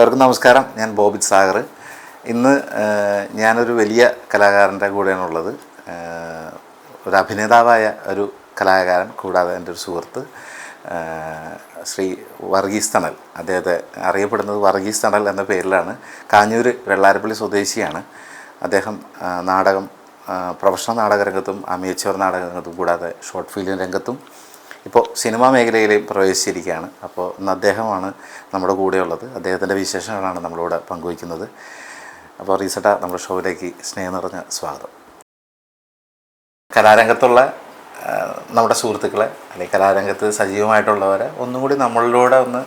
എല്ലാവർക്കും നമസ്കാരം. ഞാൻ ബോബിത് സാഗർ. ഇന്ന് ഞാനൊരു വലിയ കലാകാരന്റെ കൂടെയാണ് ഉള്ളത് ഒരു അഭിനേതാവായ ഒരു കലാകാരൻ കൂടാതെ എന്റെ ഒരു സുഹൃത്ത് ശ്രീ വർഗീസ് തണൽ. അദ്ദേഹത്തെ അറിയപ്പെടുന്നത് വർഗീസ് തണൽ എന്ന പേരിലാണ്. കാഞ്ഞൂർ വെള്ളാരപ്പള്ളി സ്വദേശിയാണ്. അദ്ദേഹം നാടകം പ്രൊഫഷണൽ നാടക രംഗത്തും അമിയച്ചവർ നാടക രംഗത്തും കൂടാതെ ഷോർട്ട് ഫിലിം രംഗത്തും ഇപ്പോൾ സിനിമാ മേഖലയിൽ പ്രവേശിച്ചിരിക്കുകയാണ്. അപ്പോൾ ഇന്ന് അദ്ദേഹമാണ് നമ്മുടെ കൂടെയുള്ളത്. അദ്ദേഹത്തിന്റെ വിശേഷങ്ങളാണ് നമ്മളിവിടെ പങ്കുവയ്ക്കുന്നത്. അപ്പോൾ റീസട്ട നമ്മുടെ ഷോയിലേക്ക് സ്നേഹം നിറഞ്ഞ സ്വാഗതം. കലാരംഗത്തുള്ള നമ്മുടെ സുഹൃത്തുക്കളെ അല്ലെങ്കിൽ കലാരംഗത്ത് സജീവമായിട്ടുള്ളവരെ ഒന്നും കൂടി നമ്മളിലൂടെ ഒന്ന്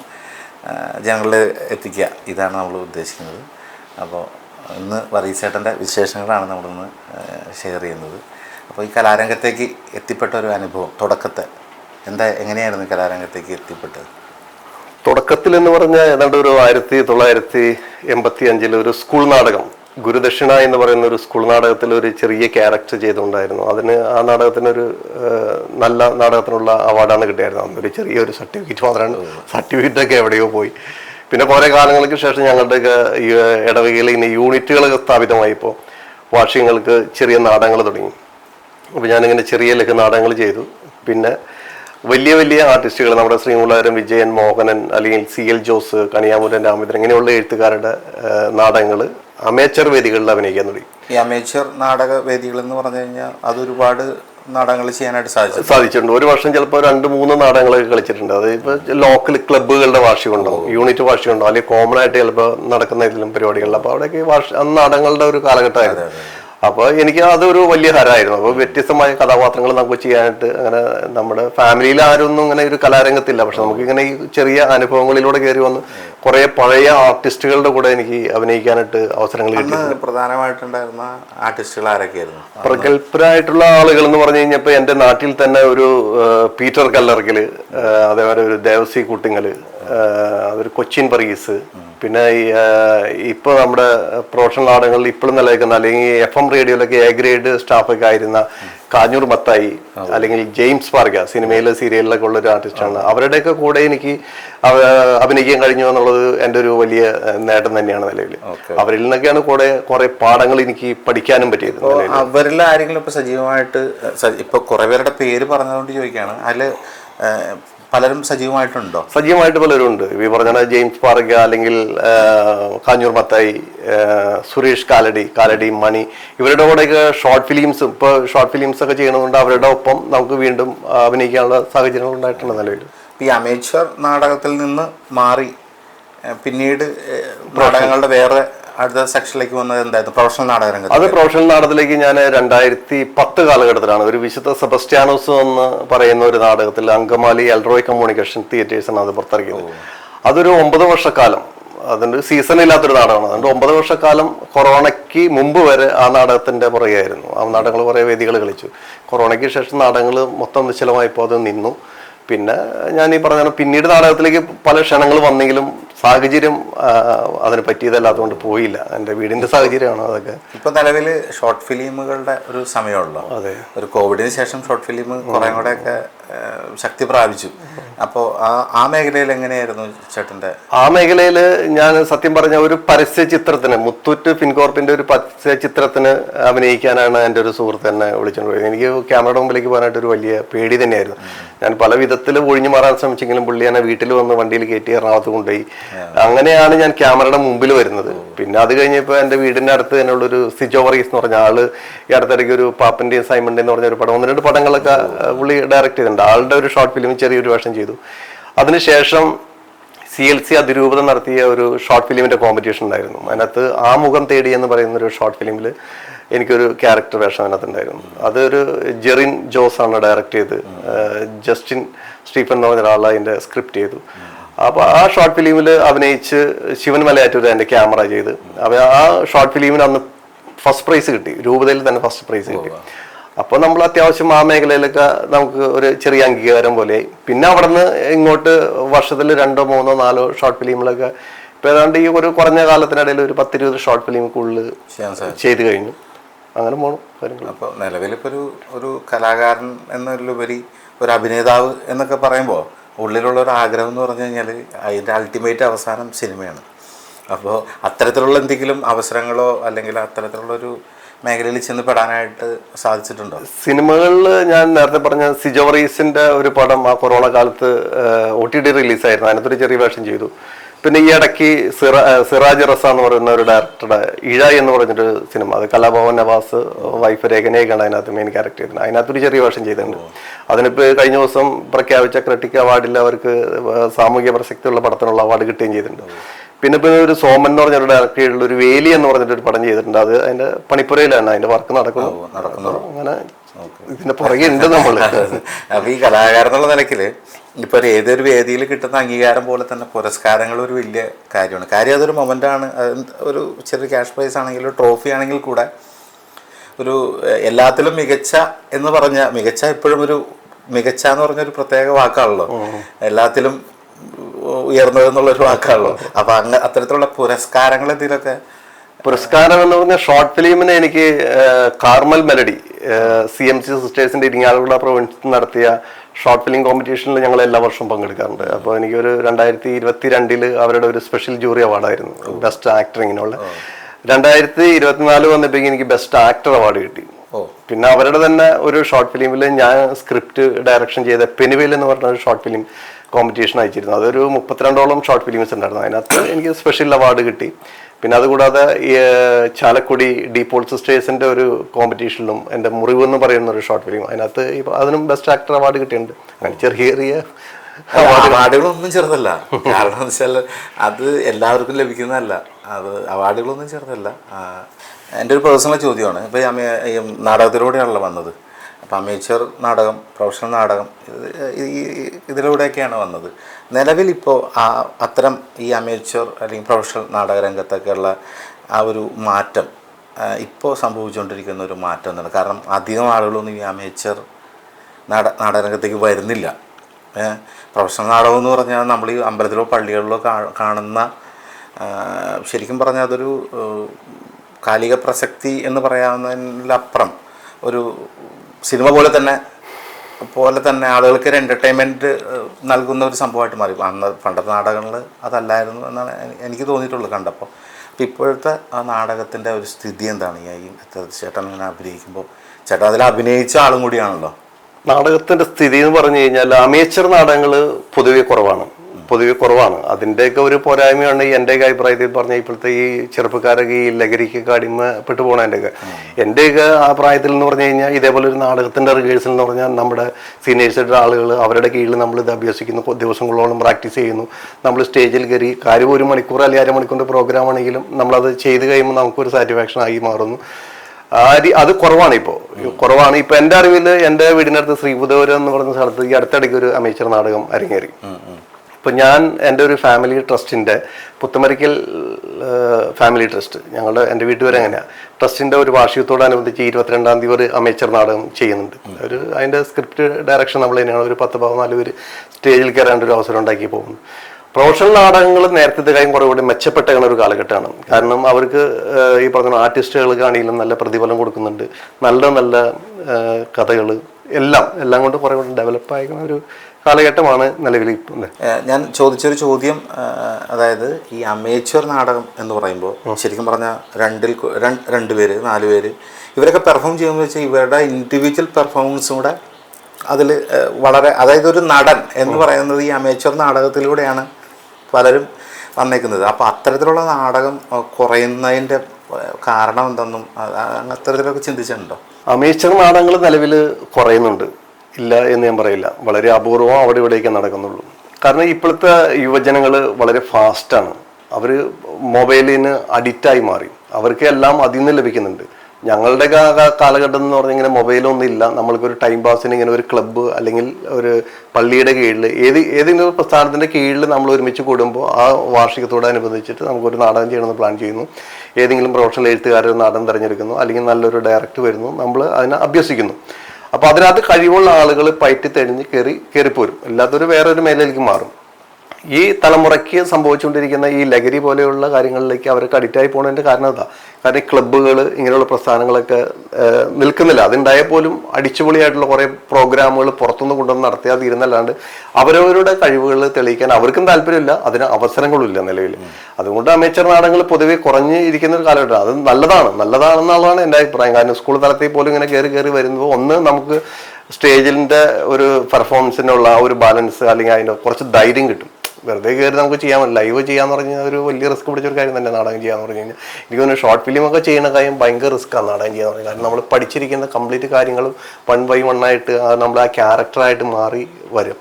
ജനങ്ങളിൽ എത്തിക്കുക. ഇതാണ് നമ്മൾ ഉദ്ദേശിക്കുന്നത്. അപ്പോൾ ഇന്ന് വറീസേട്ടന്റെ വിശേഷങ്ങളാണ് നമ്മളിന്ന് ഷെയർ ചെയ്യുന്നത്. അപ്പോൾ ഈ കലാരംഗത്തേക്ക് എത്തിപ്പെട്ട ഒരു അനുഭവം തുടക്കത്തെ എന്താ എങ്ങനെയായിരുന്നു കലാരംഗത്തേക്ക് എത്തിപ്പെട്ടത്? തുടക്കത്തിൽ എന്ന് പറഞ്ഞാൽ ഏതാണ്ട് ഒരു ആയിരത്തി തൊള്ളായിരത്തി എൺപത്തി അഞ്ചിൽ ഒരു സ്കൂൾ നാടകം ഗുരുദക്ഷിണ എന്ന് പറയുന്ന ഒരു സ്കൂൾ നാടകത്തിൽ ഒരു ചെറിയ ക്യാരക്ടർ ചെയ്തുകൊണ്ടായിരുന്നു. അതിന് ആ നാടകത്തിനൊരു നല്ല നാടകത്തിനുള്ള അവാർഡാണ് കിട്ടിയായിരുന്നു അന്നൊരു ചെറിയൊരു സർട്ടിഫിക്കറ്റ് മാത്രമാണ്. സർട്ടിഫിക്കറ്റൊക്കെ എവിടെയോ പോയി. പിന്നെ കുറേ കാലങ്ങൾക്ക് ശേഷം ഞങ്ങളുടെ ഇടവകയിൽ ഇനി യൂണിറ്റുകളൊക്കെ സ്ഥാപിതമായപ്പോൾ വാർഷികങ്ങൾക്ക് ചെറിയ നാടകങ്ങൾ തുടങ്ങി. അപ്പോൾ ഞാനിങ്ങനെ ചെറിയ ലഘു നാടകങ്ങൾ ചെയ്തു. പിന്നെ വലിയ വലിയ ആർട്ടിസ്റ്റുകൾ നമ്മുടെ ശ്രീമുള്ളവരൻ വിജയൻ മോഹനൻ അല്ലെങ്കിൽ സി എൽ ജോസ് കണിയാമൂരൻ രാമചന്ദ്രൻ ഇങ്ങനെയുള്ള എഴുത്തുകാരുടെ നാടകങ്ങൾ അമേച്ചർ വേദികളിൽ അഭിനയിക്കാൻ തുടങ്ങി. ഈ അമേച്ചർ നാടക വേദികൾ എന്ന് പറഞ്ഞു കഴിഞ്ഞാൽ അതൊരുപാട് നാടകങ്ങൾ ചെയ്യാനായിട്ട് സാധിച്ചു സാധിച്ചിട്ടുണ്ട്. ഒരു വർഷം ചിലപ്പോൾ രണ്ട് മൂന്ന് നാടകങ്ങളൊക്കെ കളിച്ചിട്ടുണ്ട്. അത് ഇപ്പോൾ ലോക്കൽ ക്ലബ്ബുകളുടെ വാർഷികം ഉണ്ടാവും യൂണിറ്റ് വാർഷികം ഉണ്ടാവും അല്ലെങ്കിൽ കോമൺ ആയിട്ട് ചിലപ്പോൾ നടക്കുന്ന ഏതെങ്കിലും പരിപാടികളിൽ. അപ്പോൾ അവിടെയൊക്കെ വാർഷ നാടകങ്ങളുടെ ഒരു കാലഘട്ടമായിരുന്നു. അപ്പോൾ എനിക്ക് അതൊരു വലിയ ഹരമായിരുന്നു അപ്പോൾ വ്യത്യസ്തമായ കഥാപാത്രങ്ങൾ നമുക്ക് ചെയ്യാനായിട്ട് അങ്ങനെ നമ്മുടെ ഫാമിലിയിൽ ആരൊന്നും ഇങ്ങനെ ഒരു കലാരംഗത്തില്ല. പക്ഷെ നമുക്ക് ഇങ്ങനെ ഈ ചെറിയ അനുഭവങ്ങളിലൂടെ കയറി വന്ന് കുറേ പഴയ ആർട്ടിസ്റ്റുകളുടെ കൂടെ എനിക്ക് അഭിനയിക്കാനായിട്ട് അവസരങ്ങൾ കിട്ടി പ്രധാനമായിട്ടുണ്ടായിരുന്ന ആർട്ടിസ്റ്റുകൾ ആരൊക്കെയായിരുന്നു? പ്രഗത്ഭരായിട്ടുള്ള ആളുകൾ എന്ന് പറഞ്ഞു കഴിഞ്ഞപ്പോ എന്റെ നാട്ടിൽ തന്നെ ഒരു പീറ്റർ കല്ലറക്കൽ അതേപോലെ ഒരു ദേവസി കുട്ടിങ്ങൽ ഒരു അതൊരു കൊച്ചിൻ പറീസ് പിന്നെ ഇപ്പോൾ ഇപ്പൊ നമ്മുടെ പ്രൊഫഷണൽ നാടകങ്ങളിൽ ഇപ്പോഴും നിലനിൽക്കുന്ന അല്ലെങ്കിൽ എഫ് എം റേഡിയോയിലൊക്കെ എ ഗ്രേഡ് സ്റ്റാഫൊക്കെ ആയിരുന്ന കാഞ്ഞൂർ മത്തായി അല്ലെങ്കിൽ ജെയിംസ് പാർഗ സിനിമയിലെ സീരിയലിലൊക്കെ ഉള്ള ഒരു ആർട്ടിസ്റ്റാണ് അവരുടെയൊക്കെ കൂടെ എനിക്ക് അഭിനയിക്കാൻ കഴിഞ്ഞു എന്നുള്ളത് എന്റെ ഒരു വലിയ നേട്ടം തന്നെയാണ് നിലവിൽ അവരിൽ നിന്നൊക്കെയാണ് കൂടെ കുറെ പാഠങ്ങൾ എനിക്ക് പഠിക്കാനും പറ്റിയത്. അവരിൽ ആരെങ്കിലും ഇപ്പൊ സജീവമായിട്ട് ഇപ്പൊ കുറെ പേരുടെ പേര് പറഞ്ഞതുകൊണ്ട് ചോദിക്കുകയാണ്. ഏഹ്, പലരും സജീവമായിട്ടുണ്ടോ? സജീവമായിട്ട് പലരും ഉണ്ട് ഈ പറഞ്ഞ ജെയിംസ് പാർഗ അല്ലെങ്കിൽ കാഞ്ഞൂർ മത്തായി സുരേഷ് കാലടി കാലടി മണി ഇവരുടെ കൂടെയൊക്കെ ഷോർട്ട് ഫിലിംസ് ഇപ്പോൾ ഷോർട്ട് ഫിലിംസ് ഒക്കെ ചെയ്യണതുകൊണ്ട് അവരുടെ ഒപ്പം നമുക്ക് വീണ്ടും അഭിനയിക്കാനുള്ള സാഹചര്യങ്ങൾ ഉണ്ടായിട്ടുണ്ട് നിലവിൽ. ഈ അമേച്വർ നാടകത്തിൽ നിന്ന് മാറി പിന്നീട് നാടകങ്ങളുടെ വേറെ അടുത്ത സെക്ഷനിലേക്ക് വന്നത് എന്തായിരുന്നു? പ്രൊഫഷണൽ നാടകരംഗം അത് പ്രൊഫഷണൽ നാടകത്തിലേക്ക് ഞാൻ രണ്ടായിരത്തി പത്ത് കാലഘട്ടത്തിലാണ്. ഒരു വിശുദ്ധ സെബസ്റ്റ്യാനോസ് എന്ന് പറയുന്ന ഒരു നാടകത്തിൽ അങ്കമാലി എൽറോയ് കമ്മ്യൂണിക്കേഷൻ തിയേറ്റേഴ്സാണ് അത് പുറത്തിറക്കിയത്. അതൊരു ഒമ്പത് വർഷക്കാലം. അതിന്റെ സീസൺ ഇല്ലാത്തൊരു നാടകമാണ്. അതുകൊണ്ട് ഒമ്പത് വർഷക്കാലം കൊറോണയ്ക്ക് മുമ്പ് വരെ ആ നാടകത്തിന്റെ പുറകെയായിരുന്നു. ആ നാടകങ്ങൾ കുറേ വേദികൾ കളിച്ചു. കൊറോണയ്ക്ക് ശേഷം നാടകങ്ങൾ മൊത്തം നിശ്ചലമായപ്പോൾ അത് നിന്നു. പിന്നെ ഞാൻ ഈ പറഞ്ഞ പിന്നീട് നാടകത്തിലേക്ക് പല ക്ഷണങ്ങൾ വന്നെങ്കിലും സാഹചര്യം അതിന് പറ്റിയതല്ലാത്തതുകൊണ്ട് പോയില്ല. എന്റെ വീടിന്റെ സാഹചര്യമാണ് അതൊക്കെ. ഇപ്പൊ നിലവിൽ ഷോർട്ട് ഫിലിമുകളുടെ ഒരു സമയമുള്ളൂ. അതെ. ഒരു കോവിഡിന് ശേഷം ഷോർട്ട് ഫിലിം കുറേ കൂടെ ഒക്കെ ശക്തി പ്രാപിച്ചു. അപ്പോൾ ആ മേഖലയിൽ എങ്ങനെയായിരുന്നു ചേട്ടന്റെ ആ മേഖലയിൽ ഞാൻ സത്യം പറഞ്ഞ ഒരു പരസ്യ ചിത്രത്തിന് മുത്തൂറ്റ് ഫിൻകോർപ്പിന്റെ ഒരു പരസ്യ ചിത്രത്തിന് അഭിനയിക്കാനാണ് എന്റെ ഒരു സുഹൃത്ത് എന്നെ വിളിച്ചുകൊണ്ട് എനിക്ക് ക്യാമറയുടെ മുമ്പിലേക്ക് പോകാനായിട്ട് ഒരു വലിയ പേടി തന്നെയായിരുന്നു. ഞാൻ പല വിധത്തിൽ ഒഴിഞ്ഞു മാറാൻ ശ്രമിച്ചെങ്കിലും പുള്ളി എന്നെ വീട്ടിൽ വന്ന് വണ്ടിയിൽ കയറ്റി എറണാകുളത്ത് കൊണ്ടുപോയി. അങ്ങനെയാണ് ഞാൻ ക്യാമറയുടെ മുമ്പിൽ വരുന്നത്. പിന്നെ അത് കഴിഞ്ഞപ്പോൾ എന്റെ വീടിന്റെ അടുത്ത് തന്നെയുള്ള ഒരു സിജോ വർഗീസ് എന്ന് പറഞ്ഞ ആൾ ഈ അടുത്തിടയ്ക്ക് ഒരു പാപ്പന്റെയും സൈമന്റെയും എന്ന് പറഞ്ഞ ഒരു പടം ഒന്ന് രണ്ട് പടങ്ങളൊക്കെ പുള്ളി ഡയറക്റ്റ് ചെയ്തിട്ടുണ്ട്. ആളുടെ ഒരു ഷോർട്ട് ഫിലിം ചെറിയൊരു വേഷം ചെയ്തു. അതിനുശേഷം സി എൽ സി അതിരൂപത നടത്തിയ ഒരു ഷോർട്ട് ഫിലിമിന്റെ കോമ്പറ്റീഷൻ ഉണ്ടായിരുന്നു. അതിനകത്ത് ആ മുഖം തേടി എന്ന് പറയുന്ന ഒരു ഷോർട്ട് ഫിലിമിൽ എനിക്കൊരു ക്യാരക്ടർ വേഷം അതിനകത്ത് ഉണ്ടായിരുന്നു അതൊരു ജെറിൻ ജോസ് ആണ് ഡയറക്റ്റ് ചെയ്ത് ജസ്റ്റിൻ സ്റ്റീഫൻ എന്ന് പറഞ്ഞ ഒരാൾ അതിന്റെ സ്ക്രിപ്റ്റ് ചെയ്തു. അപ്പോൾ ആ ഷോർട്ട് ഫിലിമിൽ അഭിനയിച്ച് ശിവൻ മലയാറ്റൂർ അതിന്റെ ക്യാമറ ചെയ്ത്. അപ്പൊ ആ ഷോർട്ട് ഫിലിമിന് അന്ന് ഫസ്റ്റ് പ്രൈസ് കിട്ടി. രൂപതയിൽ തന്നെ ഫസ്റ്റ് പ്രൈസ് കിട്ടി. അപ്പോൾ നമ്മൾ അത്യാവശ്യം ആ മേഖലയിലൊക്കെ നമുക്ക് ഒരു ചെറിയ അംഗീകാരം പോലെ പിന്നെ അവിടെ നിന്ന് ഇങ്ങോട്ട് വർഷത്തിൽ രണ്ടോ മൂന്നോ നാലോ ഷോർട്ട് ഫിലിമുകളൊക്കെ ഇപ്പൊ ഏതാണ്ട് ഈ ഒരു കുറഞ്ഞ കാലത്തിനിടയിൽ ഒരു പത്തിരുപത് ഷോർട്ട് ഫിലിം കൂടുതൽ ചെയ്തു കഴിഞ്ഞു. അങ്ങനെ പോകണം കാര്യങ്ങൾ അപ്പോൾ നിലവിലിപ്പോൾ ഒരു ഒരു കലാകാരൻ എന്നതിലുപരി ഒരു അഭിനേതാവ് എന്നൊക്കെ പറയുമ്പോൾ ഉള്ളിലുള്ള ഒരു ആഗ്രഹം എന്ന് പറഞ്ഞു കഴിഞ്ഞാൽ അതിന്റെ അൾട്ടിമേറ്റ് അവസാനം സിനിമയാണ്. അപ്പോൾ അത്തരത്തിലുള്ള എന്തെങ്കിലും അവസരങ്ങളോ അല്ലെങ്കിൽ അത്തരത്തിലുള്ളൊരു മേഖലയിൽ ചെന്ന് പെടാനായിട്ട് സാധിച്ചിട്ടുണ്ടോ? സിനിമകളിൽ ഞാൻ നേരത്തെ പറഞ്ഞ സിജോ റീസിന്റെ ഒരു പടം ആ കൊറോണ കാലത്ത് ഒ ടി ഡി റിലീസായിരുന്നു. അതിനകത്തൊരു ചെറിയ വേഷം ചെയ്തു. പിന്നെ ഈ ഇടയ്ക്ക് സിറ സിറാജ് റസ എന്ന് പറയുന്ന ഒരു ഡയറക്ടറുടെ ഇഴ എന്ന് പറഞ്ഞൊരു സിനിമ. അത് കലാഭവൻ നവാസ് വൈഫ് രേഖനയൊക്കെയാണ് അതിനകത്ത് മെയിൻ ക്യാരക്ടർ ചെയ്തത്. അതിനകത്തൊരു ചെറിയ വേഷം ചെയ്തിട്ടുണ്ട്. അതിനിപ്പോൾ കഴിഞ്ഞ ദിവസം പ്രഖ്യാപിച്ച ക്രിട്ടിക് അവാർഡിൽ അവർക്ക് സാമൂഹിക പ്രസക്തിയുള്ള പടത്തിനുള്ള അവാർഡ് കിട്ടുകയും ചെയ്തിട്ടുണ്ട്. പിന്നെ പിന്നെ ഒരു സോമൻ എന്ന് പറഞ്ഞൊരു ഡയറക്ടർ ചെയ്തിട്ടുള്ള ഒരു വേലി എന്ന് പറഞ്ഞിട്ട് ഒരു പടം ചെയ്തിട്ടുണ്ട്. അത് അതിന്റെ പണിപ്പുരയിലാണ് അതിന്റെ വർക്ക് നടക്കുന്നു. അങ്ങനെ ഇതിന്റെ പുറകെ ഉണ്ട് നമ്മൾ അപ്പൊ ഈ കലാകാരൻ എന്നുള്ള നിലയ്ക്ക് ഇപ്പൊ ഒരു ഏതൊരു വേദിയിൽ കിട്ടുന്ന അംഗീകാരം പോലെ തന്നെ പുരസ്കാരങ്ങൾ ഒരു വലിയ കാര്യമാണ്. കാര്യം അതൊരു മൊമെന്റ് ആണ്. ഒരു ചെറിയ ക്യാഷ് പ്രൈസ് ആണെങ്കിലും ട്രോഫി ആണെങ്കിൽ കൂടെ ഒരു എല്ലാത്തിലും മികച്ച എന്ന് പറഞ്ഞ മികച്ച എപ്പോഴും ഒരു മികച്ച എന്ന് പറഞ്ഞൊരു പ്രത്യേക വാക്കാണല്ലോ. എല്ലാത്തിലും ഉയർന്നത് എന്നുള്ളൊരു വാക്കാണല്ലോ. അപ്പോൾ അങ്ങ് അത്തരത്തിലുള്ള പുരസ്കാരങ്ങൾ എന്തെങ്കിലുമൊക്കെ? പുരസ്കാരം എന്ന് പറഞ്ഞാൽ ഷോർട്ട് ഫിലിമിന് എനിക്ക് Carmel melody C M C സിസ്റ്റേഴ്സിന്റെ Irinjalakuda province നടത്തിയ ഷോർട്ട് ഫിലിം കോമ്പറ്റീഷനിൽ ഞങ്ങൾ എല്ലാ വർഷവും പങ്കെടുക്കാറുണ്ട്. അപ്പോൾ എനിക്കൊരു രണ്ടായിരത്തി ഇരുപത്തി രണ്ടിൽ അവരുടെ ഒരു സ്പെഷ്യൽ ജൂറി അവാർഡായിരുന്നു. ബെസ്റ്റ് ആക്ടറിങ്ങിനുള്ള രണ്ടായിരത്തി ഇരുപത്തിനാല് വന്നപ്പോഴേക്കും എനിക്ക് ബെസ്റ്റ് ആക്ടർ അവാർഡ് കിട്ടി. പിന്നെ അവരുടെ തന്നെ ഒരു ഷോർട്ട് ഫിലിമിൽ ഞാൻ സ്ക്രിപ്റ്റ് ഡയറക്ഷൻ ചെയ്ത പെനുവേൽ എന്ന് പറഞ്ഞ ഒരു ഷോർട്ട് ഫിലിം കോമ്പറ്റീഷൻ അയച്ചിരുന്നു അതൊരു മുപ്പത്തിരണ്ടോളം ഷോർട്ട് ഫിലിംസ് ഉണ്ടായിരുന്നു. അതിനകത്ത് എനിക്ക് സ്പെഷ്യൽ അവാർഡ് കിട്ടി. പിന്നെ അതുകൂടാതെ ചാലക്കുടി ഡീപോൾ സിസ്റ്റേഴ്സിന്റെ ഒരു കോമ്പറ്റീഷനിലും എന്റെ മുറിവ് എന്ന് പറയുന്ന ഒരു ഷോർട്ട് ഫിലിം അതിനകത്ത് ഇപ്പൊ അതിനും ബെസ്റ്റ് ആക്ടർ അവാർഡ് കിട്ടിയിട്ടുണ്ട്. അങ്ങനെ ചെറിയ ചെറിയ അവാർഡുകളൊന്നും ചെറുതല്ല. കാരണം വെച്ചാൽ അത് എല്ലാവർക്കും ലഭിക്കുന്നതല്ല. അത് അവാർഡുകളൊന്നും ചെറുതല്ല. എന്റെ ഒരു പേഴ്സണൽ ചോദ്യമാണ്. ഇപ്പോൾ നാടകത്തിലൂടെയാണല്ലോ വന്നത്. അപ്പോൾ അമേച്ചർ നാടകം പ്രൊഫഷണൽ നാടകം ഇതിലൂടെയൊക്കെയാണ് വന്നത്. നിലവിൽ ഇപ്പോൾ ആ അത്തരം ഈ അമേച്ചർ അല്ലെങ്കിൽ പ്രൊഫഷണൽ നാടക രംഗത്തൊക്കെയുള്ള ആ ഒരു മാറ്റം ഇപ്പോൾ സംഭവിച്ചുകൊണ്ടിരിക്കുന്ന ഒരു മാറ്റം എന്നാണ് കാരണം അധികം ആളുകളൊന്നും ഈ അമേച്ചർ നാട നാടകരംഗത്തേക്ക് വരുന്നില്ല. പ്രൊഫഷണൽ നാടകം എന്ന് പറഞ്ഞാൽ നമ്മൾ ഈ അമ്പലത്തിലോ പള്ളികളിലോ കാണുന്ന ശരിക്കും പറഞ്ഞാൽ അതൊരു കാലിക പ്രസക്തി എന്ന് പറയാവുന്നതിലപ്പുറം ഒരു സിനിമ പോലെ തന്നെ പോലെ തന്നെ ആളുകൾക്ക് ഒരു എന്റർടൈൻമെന്റ് നൽകുന്ന ഒരു സംഭവമായിട്ട് മാറി. അന്ന് പണ്ടത്തെ നാടകങ്ങളിൽ അതല്ലായിരുന്നു എന്നാണ് എനിക്ക് തോന്നിയിട്ടുള്ളത് കണ്ടപ്പോൾ. അപ്പോൾ ഇപ്പോഴത്തെ ആ നാടകത്തിന്റെ ഒരു സ്ഥിതി എന്താണ്? ഈ ചേട്ടൻ ഇങ്ങനെ അഭിനയിക്കുമ്പോൾ ചേട്ടൻ അതിൽ അഭിനയിച്ച ആളും കൂടിയാണല്ലോ. നാടകത്തിന്റെ സ്ഥിതി എന്ന് പറഞ്ഞു കഴിഞ്ഞാൽ അമേച്ചർ നാടകങ്ങൾ പൊതുവെ കുറവാണ്. പൊതുവെ കുറവാണ്. അതിന്റെയൊക്കെ ഒരു പോരായ്മയാണ് ഈ എന്റെയൊക്കെ അഭിപ്രായത്തിൽ പറഞ്ഞ ഇപ്പോഴത്തെ ഈ ചെറുപ്പക്കാരൊക്കെ ഈ ലഹരിക്കൊക്കെ അടിമപ്പെട്ടു പോണതിന്റെയൊക്കെ എന്റെയൊക്കെ ആ പ്രായത്തിൽ എന്ന് പറഞ്ഞു കഴിഞ്ഞാൽ ഇതേപോലെ ഒരു നാടകത്തിന്റെ റിഹേഴ്സൽ എന്ന് പറഞ്ഞാൽ നമ്മുടെ സീനിയേഴ്സിന്റെ ആളുകൾ അവരുടെ കീഴിൽ നമ്മൾ ഇത് അഭ്യസിക്കുന്നു. ദിവസങ്ങളോളം പ്രാക്ടീസ് ചെയ്യുന്നു. നമ്മൾ സ്റ്റേജിൽ കയറി കാര്യം ഒരു മണിക്കൂർ അല്ലെങ്കിൽ അരമണിക്കൂറിന്റെ പ്രോഗ്രാം ആണെങ്കിലും നമ്മളത് ചെയ്ത് കഴിയുമ്പോൾ നമുക്കൊരു സാറ്റിസ്ഫാക്ഷൻ ആയി മാറുന്നു. അത് കുറവാണ് ഇപ്പോൾ കുറവാണ്. ഇപ്പൊ എന്റെ അറിവിൽ എന്റെ വീടിനടുത്ത് ശ്രീബുധപുരം എന്ന് പറയുന്ന സ്ഥലത്ത് ഈ അടുത്തിടയ്ക്ക് ഒരു അമേച്ചർ നാടകം അരങ്ങേറി. ഇപ്പൊ ഞാൻ എന്റെ ഒരു ഫാമിലി ട്രസ്റ്റിന്റെ പുത്തമരിക്കൽ ഫാമിലി ട്രസ്റ്റ് ഞങ്ങളുടെ എന്റെ വരെ അങ്ങനെയാണ് ട്രസ്റ്റിന്റെ ഒരു വാർഷികത്തോടനുബന്ധിച്ച് ഇരുപത്തിരണ്ടാം തീയതി ഒരു അമേച്ചർ നാടകം ചെയ്യുന്നുണ്ട്. ഒരു അതിന്റെ സ്ക്രിപ്റ്റ് ഡയറക്ഷൻ നമ്മൾ തന്നെയാണ്. ഒരു പത്ത് പതിനാല് പേര് സ്റ്റേജിൽ കയറാണ്ട് ഒരു അവസരം ഉണ്ടാക്കി പോകുന്നു. പ്രൊഫഷണൽ നാടകങ്ങൾ നേരത്തെ കാര്യം കുറേ കൂടി മെച്ചപ്പെട്ട ഒരു കാലഘട്ടമാണ്. കാരണം അവർക്ക് ഈ പറഞ്ഞ ആർട്ടിസ്റ്റുകൾക്കാണെങ്കിലും നല്ല പ്രതിഫലം കൊടുക്കുന്നുണ്ട്. നല്ല നല്ല കഥകൾ എല്ലാം എല്ലാം കൊണ്ട് കുറെ കൂടി ഡെവലപ്പ് ആയിരിക്കുന്ന ഒരു കാലഘട്ടമാണ് നിലവിൽ ഇപ്പം ഞാൻ ചോദിച്ചൊരു ചോദ്യം അതായത് ഈ അമേച്വർ നാടകം എന്ന് പറയുമ്പോൾ ശരിക്കും പറഞ്ഞാൽ രണ്ടിൽ രണ്ട് പേര് നാല് പേര് ഇവരൊക്കെ പെർഫോം ചെയ്യുമ്പോൾ വെച്ചാൽ ഇവരുടെ ഇൻഡിവിജ്വൽ പെർഫോമൻസും കൂടെ അതിൽ വളരെ അതായത് ഒരു നടൻ എന്ന് പറയുന്നത് ഈ അമേച്വർ നാടകത്തിലൂടെയാണ് പലരും വന്നേക്കുന്നത്. അപ്പോൾ അത്തരത്തിലുള്ള നാടകം കുറയുന്നതിന്റെ കാരണം എന്തെന്നും അത്തരത്തിലൊക്കെ ചിന്തിച്ചിട്ടുണ്ടോ? അമേച്ചർ നാടകങ്ങൾ നിലവിൽ കുറയുന്നുണ്ട്. ഇല്ല എന്ന് ഞാൻ പറയില്ല. വളരെ അപൂർവം അവിടെ ഇവിടെയൊക്കെ നടക്കുന്നുള്ളൂ. കാരണം ഇപ്പോഴത്തെ യുവജനങ്ങൾ വളരെ ഫാസ്റ്റാണ് അവർ മൊബൈലിന് അഡിക്റ്റായി മാറി. അവർക്ക് എല്ലാം അതിൽ നിന്ന് ലഭിക്കുന്നുണ്ട്. ഞങ്ങളുടെ കാലഘട്ടം എന്ന് പറഞ്ഞാൽ ഇങ്ങനെ മൊബൈലൊന്നും ഇല്ല. നമ്മൾക്കൊരു ടൈം പാസിന് ഇങ്ങനെ ഒരു ക്ലബ്ബ് അല്ലെങ്കിൽ ഒരു പള്ളിയുടെ കീഴിൽ ഏത് ഏതെങ്കിലും ഒരു പ്രസ്ഥാനത്തിന്റെ കീഴിൽ നമ്മൾ ഒരുമിച്ച് കൂടുമ്പോൾ ആ വാർഷികത്തോടനുബന്ധിച്ചിട്ട് നമുക്കൊരു നാടകം ചെയ്യണമെന്ന് പ്ലാൻ ചെയ്യുന്നു. ഏതെങ്കിലും പ്രൊഫഷണൽ എഴുത്തുകാരെ ഒരു നാടകം തിരഞ്ഞെടുക്കുന്നു. അല്ലെങ്കിൽ നല്ലൊരു ഡയറക്ടർ വരുന്നു. നമ്മൾ അതിനെ അഭ്യസിക്കുന്നു. അപ്പോൾ അതിനകത്ത് കഴിവുള്ള ആളുകൾ പയറ്റി തെളിഞ്ഞ് കയറി കയറിപ്പോരും. അല്ലാത്തൊരു വേറൊരു മേലേക്ക് മാറും. ഈ തലമുറയ്ക്ക് സംഭവിച്ചുകൊണ്ടിരിക്കുന്ന ഈ ലഹരി പോലെയുള്ള കാര്യങ്ങളിലേക്ക് അവർക്ക് അഡിക്റ്റായി പോകുന്നതിന്റെ കാരണം എന്താ? കാരണം ഈ ക്ലബ്ബുകൾ ഇങ്ങനെയുള്ള പ്രസ്ഥാനങ്ങളൊക്കെ നിൽക്കുന്നില്ല. അതുണ്ടായ പോലും അടിച്ചുപൊളിയായിട്ടുള്ള കുറേ പ്രോഗ്രാമുകൾ പുറത്തുനിന്ന് കൊണ്ടുവന്ന് നടത്തിയാൽ തീരുന്നല്ലാണ്ട് അവരവരുടെ കഴിവുകൾ തെളിയിക്കാൻ അവർക്കും താല്പര്യമില്ല. അതിന് അവസരങ്ങളുമില്ല നിലവിൽ. അതുകൊണ്ട് അമേച്ചർ നാടകങ്ങൾ പൊതുവെ കുറഞ്ഞ് ഇരിക്കുന്ന ഒരു കാലഘട്ടം. അത് നല്ലതാണ്. നല്ലതാണെന്നുള്ളതാണ് എന്റെ അഭിപ്രായം. കാരണം സ്കൂൾ തലത്തിൽ പോലും ഇങ്ങനെ കയറി കയറി വരുമ്പോൾ ഒന്ന് നമുക്ക് സ്റ്റേജിന്റെ ഒരു പെർഫോമൻസിനുള്ള ഒരു ബാലൻസ് അല്ലെങ്കിൽ അതിന്റെ കുറച്ച് ധൈര്യം കിട്ടും. വെറുതെ കയറി നമുക്ക് ചെയ്യാൻ ലൈവ് ചെയ്യാന്ന് പറഞ്ഞ ഒരു വലിയ റിസ്ക് പിടിച്ച ഒരു കാര്യം തന്നെ നാടകം ചെയ്യാന്ന് പറഞ്ഞു കഴിഞ്ഞാൽ. എനിക്ക് തോന്നുന്നു ഷോർട്ട് ഫിലിം ഒക്കെ ചെയ്യുന്ന കാര്യം ഭയങ്കര റിസ്ക്കാണ് നാടകം ചെയ്യാന്ന് പറഞ്ഞാൽ കാരണം നമ്മൾ പഠിച്ചിരിക്കുന്ന കംപ്ലീറ്റ് കാര്യങ്ങളും വൺ ബൈ വൺ ആയിട്ട് നമ്മൾ ആ ക്യാരക്ടറായിട്ട് മാറി വരും.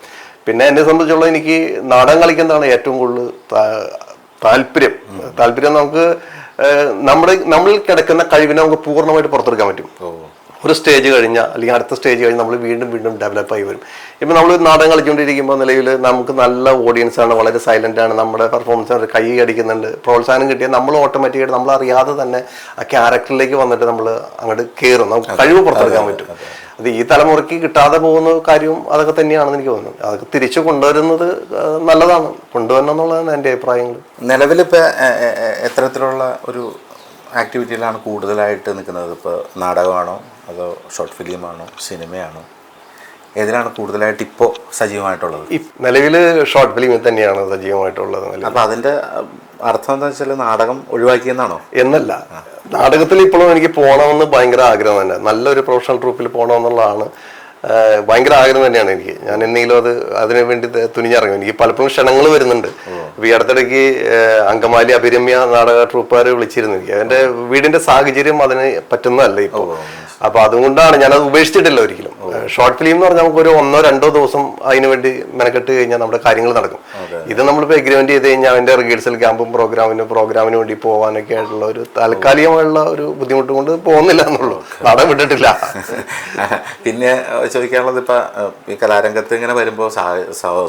പിന്നെ എന്നെ സംബന്ധിച്ചുള്ള എനിക്ക് നാടകം കളിക്കുന്നതാണ് ഏറ്റവും കൂടുതൽ താല്പര്യം. താല്പര്യം നമുക്ക് നമ്മുടെ നമ്മളിൽ കിടക്കുന്ന കഴിവിനെ നമുക്ക് പൂർണമായിട്ട് പുറത്തെടുക്കാൻ പറ്റും. ഒരു സ്റ്റേജ് കഴിഞ്ഞാൽ അല്ലെങ്കിൽ അടുത്ത സ്റ്റേജ് കഴിഞ്ഞ് നമ്മൾ വീണ്ടും വീണ്ടും ഡെവലപ്പായി വരും. ഇപ്പം നമ്മൾ നാടകം കളിച്ചുകൊണ്ടിരിക്കുമ്പോൾ നിലവിൽ നമുക്ക് നല്ല ഓഡിയൻസ് ആണ് വളരെ സൈലന്റ് ആണ് നമ്മുടെ പെർഫോമൻസ് കൈ അടിക്കുന്നുണ്ട്. പ്രോത്സാഹനം കിട്ടിയാൽ നമ്മൾ ഓട്ടോമാറ്റിക്കായിട്ട് നമ്മൾ അറിയാതെ തന്നെ ആ ക്യാരക്ടറിലേക്ക് വന്നിട്ട് നമ്മൾ അങ്ങോട്ട് കയറും നമുക്ക് കഴിവ് പുറത്തെടുക്കാൻ പറ്റും. അത്. ഈ തലമുറയ്ക്ക് കിട്ടാതെ പോകുന്ന കാര്യവും അതൊക്കെ തന്നെയാണെന്ന് എനിക്ക് തോന്നുന്നു. അതൊക്കെ തിരിച്ചു കൊണ്ടുവരുന്നത് നല്ലതാണ്. കൊണ്ടുവരണം എന്നുള്ളതാണ് എന്റെ അഭിപ്രായങ്ങൾ. നിലവിലിപ്പോൾ എത്തരത്തിലുള്ള ഒരു ആക്ടിവിറ്റിയിലാണ് കൂടുതലായിട്ട് നിൽക്കുന്നത്. ഇപ്പോൾ നാടകമാണോ അതോ ഷോർട്ട് ഫിലിമാണോ സിനിമയാണോ? ഏതിലാണ് കൂടുതലായിട്ട് ഇപ്പോൾ സജീവമായിട്ടുള്ളത്? നിലവിൽ ഷോർട്ട് ഫിലിമിൽ തന്നെയാണ് സജീവമായിട്ടുള്ളത് അപ്പം അപ്പോൾ അതിന്റെ അർത്ഥം എന്താ വെച്ചാൽ നാടകം ഒഴിവാക്കിയെന്നാണോ? എന്നല്ല. നാടകത്തിൽ ഇപ്പോഴും എനിക്ക് പോകണമെന്ന് ഭയങ്കര ആഗ്രഹം തന്നെ. നല്ലൊരു പ്രൊഫഷണൽ ട്രൂപ്പിൽ പോകണമെന്നുള്ളതാണ് ഭയങ്കര ആഗ്രഹം തന്നെയാണ് എനിക്ക്. ഞാൻ എന്തെങ്കിലും അത് അതിനു വേണ്ടി തുനിഞ്ഞിറങ്ങും. എനിക്ക് പലപ്പോഴും ക്ഷണങ്ങൾ വരുന്നുണ്ട്. അപ്പൊ ഈ അടുത്തിടയ്ക്ക് അങ്കമാലി അഭിരമ്യ നാടക ട്രൂപ്പുകാർ വിളിച്ചിരുന്നു എനിക്ക്. എന്റെ വീടിന്റെ സാഹചര്യം അതിന് പറ്റുന്നതല്ല ഇപ്പോൾ അപ്പൊ അതുകൊണ്ടാണ് ഞാൻ അത് ഉപേക്ഷിച്ചിട്ടില്ല ഒരിക്കലും. ഷോർട്ട് ഫിലിം എന്ന് പറഞ്ഞാൽ നമുക്ക് ഒരു ഒന്നോ രണ്ടോ ദിവസം അതിനു വേണ്ടി മെനക്കെട്ട് കഴിഞ്ഞാൽ നമ്മുടെ കാര്യങ്ങൾ നടക്കും. ഇത് നമ്മളിപ്പോൾ എഗ്രിമെന്റ് ചെയ്ത് കഴിഞ്ഞാൽ അവന്റെ റിഹേഴ്സൽ ക്യാമ്പും പ്രോഗ്രാമിനും പ്രോഗ്രാമിന് വേണ്ടി പോകാനൊക്കെ ആയിട്ടുള്ള ഒരു താൽക്കാലികമായുള്ള ഒരു ബുദ്ധിമുട്ട് കൊണ്ട് പോകുന്നില്ല എന്നുള്ളൂ. നാടകം വിട്ടിട്ടില്ല. പിന്നെ ചോദിക്കാനുള്ളത് ഇപ്പൊ ഈ കലാരംഗത്ത് ഇങ്ങനെ വരുമ്പോൾ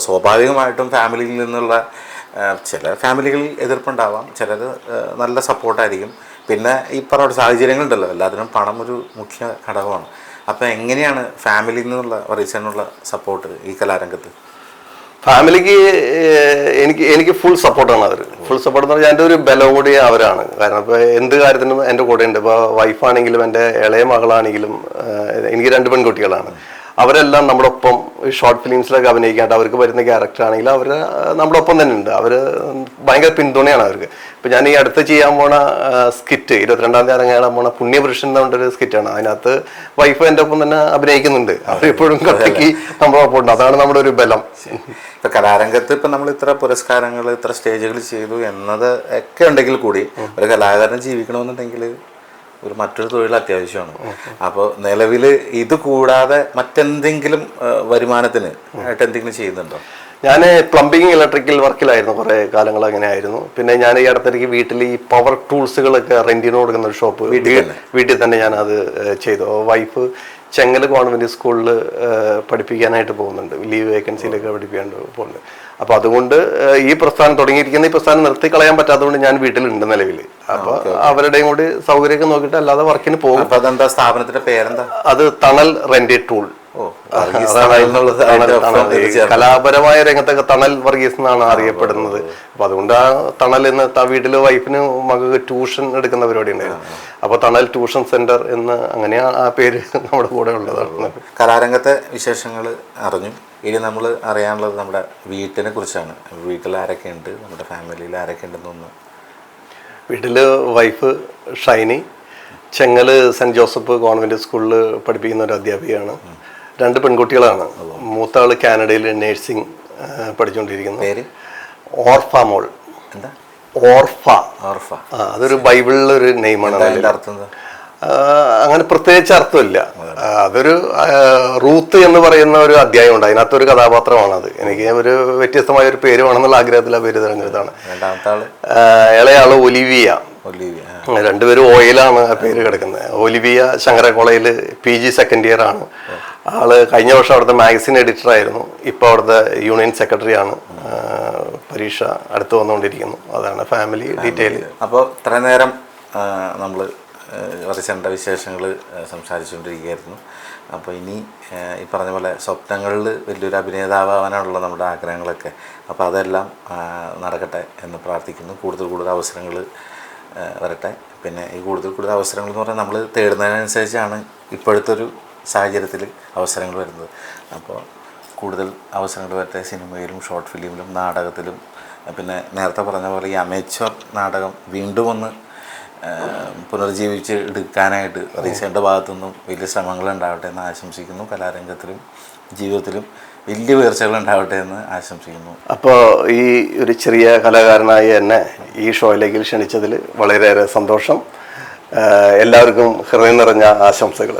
സ്വാഭാവികമായിട്ടും ഫാമിലിയിൽ നിന്നുള്ള ചില ഫാമിലികളിൽ എതിർപ്പുണ്ടാവാം. ചിലർ നല്ല സപ്പോർട്ടായിരിക്കും പിന്നെ ഈ പറഞ്ഞ സാഹചര്യങ്ങളുണ്ടല്ലോ. എല്ലാത്തിനും പണം ഒരു മുഖ്യ ഘടകമാണ്. അപ്പം എങ്ങനെയാണ് ഫാമിലിയിൽ നിന്നുള്ള റീസണിനുള്ള സപ്പോർട്ട് ഈ കലാരംഗത്ത്? ഫാമിലിക്ക് എനിക്ക് എനിക്ക് ഫുൾ സപ്പോർട്ടാണ് അവർ ഫുൾ സപ്പോർട്ട് എന്ന് പറഞ്ഞാൽ എന്റെ ഒരു ബലം കൂടി അവരാണ്. കാരണം ഇപ്പോൾ എന്ത് കാര്യത്തിനും എന്റെ കൂടെ ഉണ്ട് ഇപ്പോൾ വൈഫാണെങ്കിലും എന്റെ ഇളയ മകളാണെങ്കിലും എനിക്ക് രണ്ട് പെൺകുട്ടികളാണ്. അവരെല്ലാം നമ്മുടെ ഒപ്പം ഷോർട്ട് ഫിലിംസിലൊക്കെ അഭിനയിക്കാണ്ട് അവർക്ക് വരുന്ന ക്യാരക്ടർ ആണെങ്കിൽ അവർ നമ്മുടെ ഒപ്പം തന്നെ ഉണ്ട്. അവർ ഭയങ്കര പിന്തുണയാണ് അവർക്ക്. ഇപ്പം ഞാൻ ഈ അടുത്ത് ചെയ്യാൻ പോണ സ്കിറ്റ് ഇരുപത്തിരണ്ടാം തീയതി ഇറങ്ങാൻ പോണ പുണ്യപുരുഷൻ എന്ന് പറഞ്ഞൊരു സ്കിറ്റാണ് അതിനകത്ത് വൈഫ് എന്റെ ഒപ്പം തന്നെ അഭിനയിക്കുന്നുണ്ട്. അവരെപ്പോഴും കഥയ്ക്ക് നമ്മുടെ ഒപ്പം അതാണ് നമ്മുടെ ഒരു ബലം. ഇപ്പൊ കലാരംഗത്ത് ഇപ്പൊ നമ്മൾ ഇത്ര പുരസ്കാരങ്ങൾ ഇത്ര സ്റ്റേജുകൾ ചെയ്തു എന്നത് ഒക്കെ ഉണ്ടെങ്കിൽ കൂടി ഒരു കലാകാരൻ ജീവിക്കണമെന്നുണ്ടെങ്കിൽ ഒരു മറ്റൊരു തൊഴിൽ അത്യാവശ്യമാണ്. അപ്പോൾ നിലവിൽ ഇത് കൂടാതെ മറ്റെന്തെങ്കിലും വരുമാനത്തിന് ആയിട്ട് എന്തെങ്കിലും ചെയ്യുന്നുണ്ടോ? ഞാൻ പ്ലംബിങ് ഇലക്ട്രിക്കൽ വർക്കിലായിരുന്നു കുറേ കാലങ്ങൾ അങ്ങനെ ആയിരുന്നു പിന്നെ ഞാൻ ഈ അടുത്തിടയ്ക്ക് വീട്ടിൽ ഈ പവർ ടൂൾസുകളൊക്കെ റെന്റിന് കൊടുക്കുന്ന ഒരു ഷോപ്പ് വീട്ടിൽ തന്നെ. ഞാൻ അത് ചെയ്തു. വൈഫ് ചെങ്ങൽ ഗവൺമെന്റ് സ്കൂളിൽ പഠിപ്പിക്കാനായിട്ട് പോകുന്നുണ്ട്. ലീവ് വേക്കൻസിയിലൊക്കെ പഠിപ്പിക്കാൻ പോകുന്നുണ്ട്. അപ്പോൾ അതുകൊണ്ട് ഈ പ്രസ്ഥാനം തുടങ്ങിയിരിക്കുന്ന ഈ പ്രസ്ഥാനം നിർത്തി കളയാൻ പറ്റാത്തതുകൊണ്ട് ഞാൻ വീട്ടിലുണ്ട് നിലവിൽ അപ്പോൾ അവരുടെയും കൂടി സൗകര്യമൊക്കെ നോക്കിയിട്ട് അല്ലാതെ വർക്കിന് പോകും. അതെന്താ സ്ഥാപനത്തിന്റെ പേരെന്താ? അത് തണൽ റെന്റി ടൂൾ കലാപരമായ രംഗത്തൊക്കെ തണൽ വർഗീസ് എന്നാണ് അറിയപ്പെടുന്നത്. അപ്പൊ അതുകൊണ്ട് ആ തണൽ എന്ന് വീട്ടിലെ വൈഫിന് മകൾക്ക് ട്യൂഷൻ എടുക്കുന്ന പരിപാടി ഉണ്ടായിരുന്നു അപ്പൊ തണൽ ട്യൂഷൻ സെന്റർ എന്ന് അങ്ങനെയാണ് ആ- പേര് നമ്മുടെ കൂടെ ഉള്ളതാണ് കലാരംഗത്തെ വിശേഷങ്ങൾ അറിഞ്ഞു. ഇനി നമ്മൾ അറിയാനുള്ളത് നമ്മുടെ വീട്ടിനെ കുറിച്ചാണ്. വീട്ടിൽ ആരൊക്കെ ഉണ്ട്? നമ്മുടെ ഫാമിലിയിൽ ആരൊക്കെ ഉണ്ടെന്നൊന്ന് വീട്ടിൽ wife Shiny Chengal Saint Joseph government സ്കൂളിൽ പഠിപ്പിക്കുന്ന ഒരു അധ്യാപികയാണ്. രണ്ട് പെൺകുട്ടികളാണ്. മൂത്ത ആൾ കാനഡയിൽ നേഴ്സിംഗ് പഠിച്ചുകൊണ്ടിരിക്കുന്നു പേര്? ഓർഫ മോൾ. എന്താ? ഓർഫ. ഓർഫ. അതൊരു ബൈബിളിലെ ഒരു നെയ്മാണ് അങ്ങനെ പ്രത്യേകിച്ച് അർത്ഥമില്ല. അതൊരു റൂത്ത് എന്ന് പറയുന്ന ഒരു അധ്യായം അധ്യായമുണ്ട് അതിനകത്തൊരു കഥാപാത്രമാണ് അത്. എനിക്ക് ഒരു വ്യത്യസ്തമായ ഒരു പേര് വേണമെന്നുള്ള ആഗ്രഹത്തിൽ ആ പേര് തിരഞ്ഞെടുത്താണ് ഇളയാൾ ഒലിവിയ. രണ്ടുപേരും ഓയിലാണ് ആ പേര് കിടക്കുന്നത്. ഒലിവിയ ശങ്കര കോളേജിൽ പി ജി സെക്കൻഡ് ഇയർ ആണ് ആൾ കഴിഞ്ഞ വർഷം അവിടുത്തെ മാഗസിൻ എഡിറ്റർ ആയിരുന്നു. ഇപ്പോൾ അവിടുത്തെ യൂണിയൻ സെക്രട്ടറി ആണ്. പരീക്ഷ അടുത്ത് വന്നുകൊണ്ടിരിക്കുന്നു. അതാണ് ഫാമിലി ഡീറ്റെയിൽ അപ്പോൾ ഇത്ര നേരം നമ്മൾ വരച്ചേണ്ട വിശേഷങ്ങൾ സംസാരിച്ചുകൊണ്ടിരിക്കുകയായിരുന്നു. അപ്പോൾ ഇനി ഈ പറഞ്ഞ പോലെ സ്വപ്നങ്ങളിൽ വലിയൊരു അഭിനേതാവാനുള്ള നമ്മുടെ ആഗ്രഹങ്ങളൊക്കെ അപ്പോൾ അതെല്ലാം നടക്കട്ടെ എന്ന് പ്രാർത്ഥിക്കുന്നു. കൂടുതൽ കൂടുതൽ അവസരങ്ങൾ വരട്ടെ. പിന്നെ ഈ കൂടുതൽ കൂടുതൽ അവസരങ്ങൾ എന്ന് പറഞ്ഞാൽ നമ്മൾ തേടുന്നതിനനുസരിച്ചാണ് ഇപ്പോഴത്തെ ഒരു സാഹചര്യത്തിൽ അവസരങ്ങൾ വരുന്നത്. അപ്പോൾ കൂടുതൽ അവസരങ്ങൾ വരട്ടെ സിനിമയിലും ഷോർട്ട് ഫിലിമിലും നാടകത്തിലും. പിന്നെ നേരത്തെ പറഞ്ഞ പോലെ ഈ അമേച്വർ നാടകം വീണ്ടും ഒന്ന് പുനർജീവിച്ച് എടുക്കാനായിട്ട് റീസേന്റെ ഭാഗത്തുനിന്നും വലിയ ശ്രമങ്ങൾ ഉണ്ടാവട്ടെ എന്ന് ആശംസിക്കുന്നു. കലാരംഗത്തിലും ജീവിതത്തിലും വലിയ ഉയർച്ചകൾ ഉണ്ടാവട്ടെ എന്ന് ആശംസിക്കുന്നു. അപ്പോൾ ഈ ഒരു ചെറിയ കലാകാരനായി എന്നെ ഈ ഷോയിലേക്ക് ക്ഷണിച്ചതിൽ വളരെയേറെ സന്തോഷം. എല്ലാവർക്കും ഹൃദയം നിറഞ്ഞ ആശംസകൾ.